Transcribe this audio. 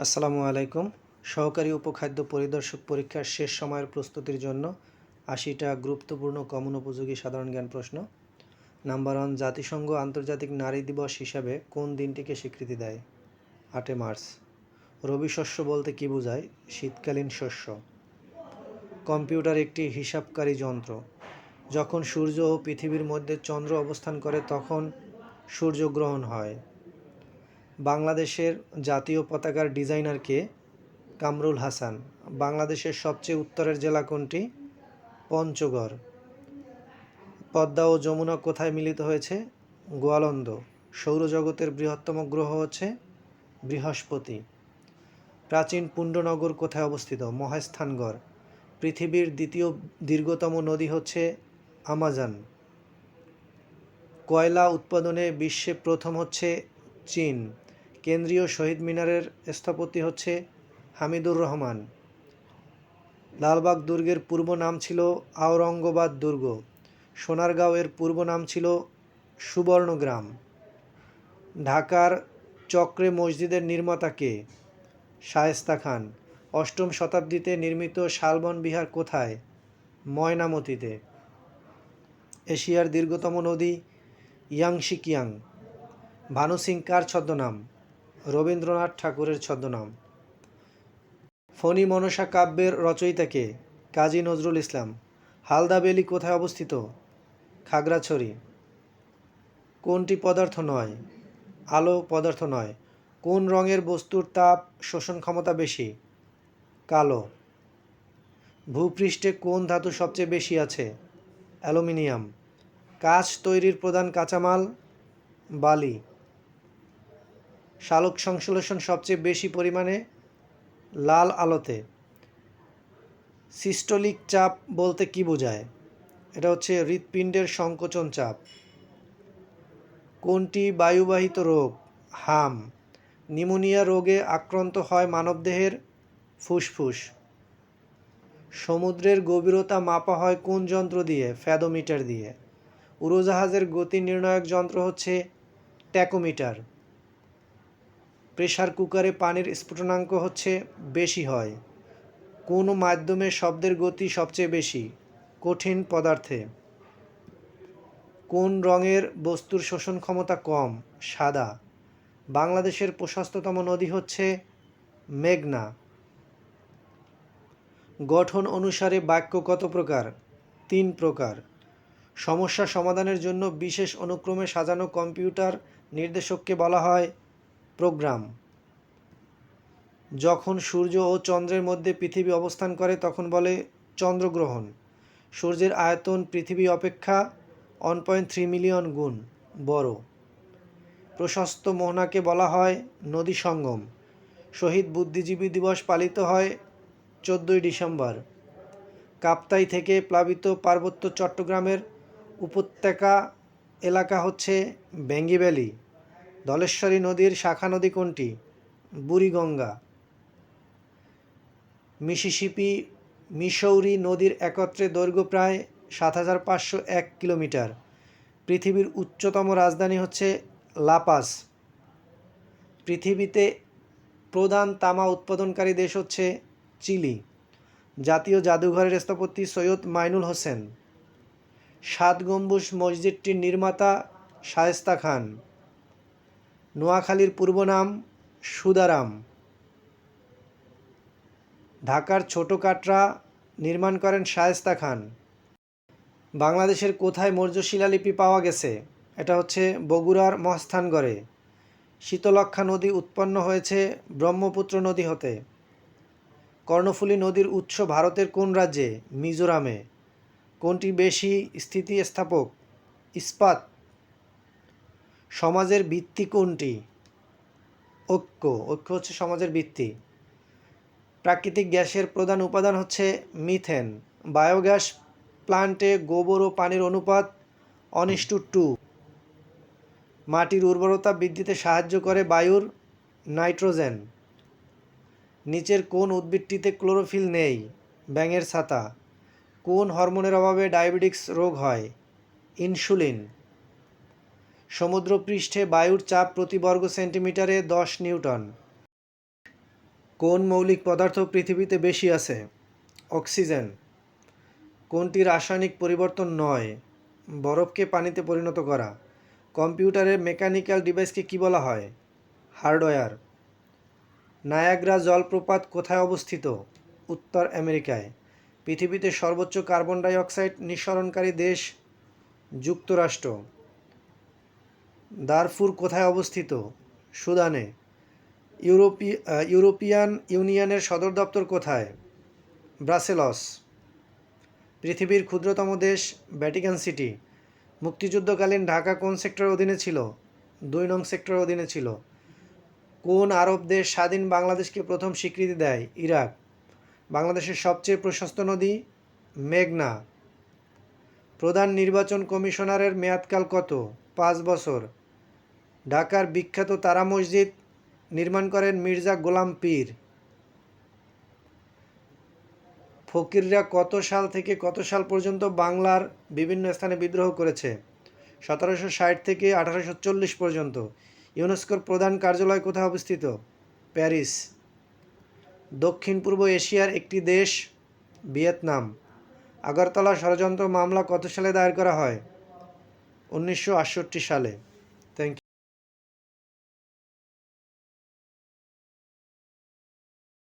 আসসালামু আলাইকুম। সহকারী উপখাদ্য পরিদর্শক পরীক্ষার শেষ সময়ের প্রস্তুতির জন্য আশিটা গুরুত্বপূর্ণ কমন উপযোগী সাধারণ জ্ঞান প্রশ্ন। নাম্বার ওয়ান, জাতিসংঘ আন্তর্জাতিক নারী দিবস হিসাবে কোন দিনটিকে স্বীকৃতি দেয়? আটে মার্চ। রবি শস্য বলতে কী বোঝায়? শীতকালীন শস্য। কম্পিউটার একটি হিসাবকারী যন্ত্র। যখন সূর্য ও পৃথিবীর মধ্যে চন্দ্র অবস্থান করে, তখন সূর্যগ্রহণ হয়। বাংলাদেশের জাতীয় পতাকার ডিজাইনার কে? কামরুল হাসান। বাংলাদেশের সবচেয়ে উত্তরের জেলা কোনটি? পঞ্চগড়। পদ্মা ও যমুনা কোথায় মিলিত হয়েছে? গোয়ালন্দ। সৌরজগতের বৃহত্তম গ্রহ হচ্ছে বৃহস্পতি। প্রাচীন পুণ্ডনগর কোথায় অবস্থিত? মহাস্থানগড়। পৃথিবীর দ্বিতীয় দীর্ঘতম নদী হচ্ছে আমাজন। কয়লা উৎপাদনে বিশ্বে প্রথম হচ্ছে চীন। কেন্দ্রীয় শহীদ মিনারের স্থপতি হচ্ছে হামিদুর রহমান। লালবাগ দুর্গের পূর্ব নাম ছিল আওরঙ্গবাদ দুর্গ। সোনারগাঁও এর পূর্ব নাম ছিল সুবর্ণগ্রাম। ঢাকার চক্রে মসজিদের নির্মাতা কে? শায়েস্তা খান। অষ্টম শতাব্দীতে নির্মিত শালবন বিহার কোথায়? ময়নামতিতে। এশিয়ার দীর্ঘতম নদী ইয়াংশিকিয়াং ভানু সিং কার ছদ্মনাম? রবীন্দ্রনাথ ঠাকুরের ছদ্মনাম। ফণী মনসা কাব্যের রচয়িতাকে কাজী নজরুল ইসলাম। হালদা বেলি কোথায় অবস্থিত? খাগড়াছড়ি। কোনটি পদার্থ নয়? আলো পদার্থ নয়। কোন রঙের বস্তুর তাপ শোষণ ক্ষমতা বেশি? কালো। ভূপৃষ্ঠে কোন ধাতু সবচেয়ে বেশি আছে? অ্যালুমিনিয়াম। কাঁচ তৈরির প্রধান কাঁচামাল বালি। সালোক সংশ্লেষণ সবচেয়ে বেশি পরিমাণে লাল আলোতে। সিস্টোলিক চাপ বলতে কি বোঝায়? এটা হচ্ছে হৃৎপিণ্ডের সংকোচন চাপ। কোনটি বায়ুবাহিত রোগ? হাম। নিউমোনিয়া রোগে আক্রান্ত হয় মানবদেহের ফুসফুস। সমুদ্রের গভীরতা মাপা হয় কোন যন্ত্র দিয়ে? ফ্যাদোমিটার দিয়ে। উড়োজাহাজের গতি নির্ণায়ক যন্ত্র হচ্ছে ট্যাকোমিটার। প্রেসার কুকারে পানির স্ফুটনাঙ্ক হচ্ছে বেশি হয়। কোন মাধ্যমে শব্দের গতি সবচেয়ে বেশি, কঠিন পদার্থে। কোন রঙের বস্তুর শোষণ ক্ষমতা কম, সাদা। বাংলাদেশের প্রশস্ততম নদী হচ্ছে মেঘনা। গঠন অনুসারে বাক্য কত প্রকার? তিন প্রকার। সমস্যা সমাধানের জন্য বিশেষ অনুক্রমে সাজানো কম্পিউটার নির্দেশককে বলা হয় প্রোগ্রাম। যখন সূর্য ও চন্দ্রের মধ্যে পৃথিবী অবস্থান করে, তখন বলে চন্দ্রগ্রহণ। সূর্যের আয়তন পৃথিবী অপেক্ষা ওয়ান পয়েন্ট থ্রি মিলিয়ন গুণ বড়। প্রশস্ত মোহনাকে বলা হয় নদী সঙ্গম। শহীদ বুদ্ধিজীবী দিবস পালিত হয় চোদ্দোই ডিসেম্বর। কাপ্তাই থেকে প্লাবিত পার্বত্য চট্টগ্রামের উপত্যকা এলাকা হচ্ছে বেঙ্গি ভ্যালি। ধলেশ্বরী নদীর শাখা নদী কোনটি? বুড়িগঙ্গা। মিসিসিপি মিসৌরি নদীর একত্রে দৈর্ঘ্য প্রায় সাত হাজার পাঁচশো এক কিলোমিটার। পৃথিবীর উচ্চতম রাজধানী হচ্ছে লাপাস। পৃথিবীতে প্রধান তামা উৎপাদনকারী দেশ হচ্ছে চিলি। জাতীয় জাদুঘরের স্থপতি সৈয়দ মাইনুল হোসেন। সাত গম্বুজ মসজিদটির নির্মাতা শায়েস্তা খান। নোয়াখালীর পূর্ব নাম সুদারাম। ঢাকার ছোট কাটরা নির্মাণ করেন শায়েস্তা খান। বাংলাদেশের কোথায় মৌর্য শিলালিপি পাওয়া গেছে? এটা হচ্ছে বগুড়ার মহাস্থানগড়ে শীতলক্ষা নদী উৎপন্ন হয়েছে ব্রহ্মপুত্র নদী হতে। কর্ণফুলী নদীর উৎস ভারতের কোন রাজ্যে? মিজোরামে। কোনটি বেশি স্থিতিস্থাপক? ইস্পাত সমাজের ভিত্তি কোনটি? ঐক্য। ঐক্য হচ্ছে সমাজের ভিত্তি। প্রাকৃতিক গ্যাসের প্রধান উপাদান হচ্ছে মিথেন। বায়োগ্যাস প্লান্টে গোবর ও পানির অনুপাত অনিষ্টু টু। মাটির উর্বরতা বৃদ্ধিতে সাহায্য করে বায়ুর নাইট্রোজেন। নিচের কোন উদ্ভিদটিতে ক্লোরোফিল নেই? ব্যাঙের ছাতা। কোন হরমোনের অভাবে ডায়াবেটিক্স রোগ হয়? ইনসুলিন। সমুদ্রপৃষ্ঠে বায়ুর চাপ প্রতি বর্গ সেন্টিমিটারে দশ নিউটন। কোন মৌলিক পদার্থ পৃথিবীতে বেশি আছে? অক্সিজেন। কোনটি রাসায়নিক পরিবর্তন নয়? বরফকে পানিতে পরিণত করা। কম্পিউটারের মেকানিক্যাল ডিভাইসকে কী বলা হয়? হার্ডওয়্যার। নায়াগ্রা জলপ্রপাত কোথায় অবস্থিত? উত্তর আমেরিকায়। পৃথিবীতে সর্বোচ্চ কার্বন ডাই অক্সাইড নিঃসরণকারী দেশ যুক্তরাষ্ট্র। দারফুর কোথায় অবস্থিত? সুদানে। ইউরোপি ইউরোপিয়ান ইউনিয়নের সদর দপ্তর কোথায়? ব্রাসেলস। পৃথিবীর ক্ষুদ্রতম দেশ ভ্যাটিকান সিটি। মুক্তিযুদ্ধকালীন ঢাকা কোন সেক্টরের অধীনে ছিল? দুই নং সেক্টরের অধীনে ছিল। কোন আরব দেশ স্বাধীন বাংলাদেশকে প্রথম স্বীকৃতি দেয়? ইরাক। বাংলাদেশের সবচেয়ে প্রশস্ত নদী? মেঘনা। প্রধান নির্বাচন কমিশনারের মেয়াদকাল কত? পাঁচ বছর। ঢাকার বিখ্যাত তারা মসজিদ নির্মাণ করেন মির্জা গোলাম পীর। ফকিররা কত সাল থেকে কত সাল পর্যন্ত বাংলার বিভিন্ন স্থানে বিদ্রোহ করেছে? সতেরোশো ষাট থেকে আঠারোশো চল্লিশ পর্যন্ত ইউনেস্কোর প্রধান কার্যালয় কোথায় অবস্থিত? প্যারিস। দক্ষিণ পূর্ব এশিয়ার একটি দেশ, ভিয়েতনাম। আগরতলা ষড়যন্ত্র মামলা কত সালে দায়ের করা হয়? উনিশশো আটষট্টি সালে। Thank you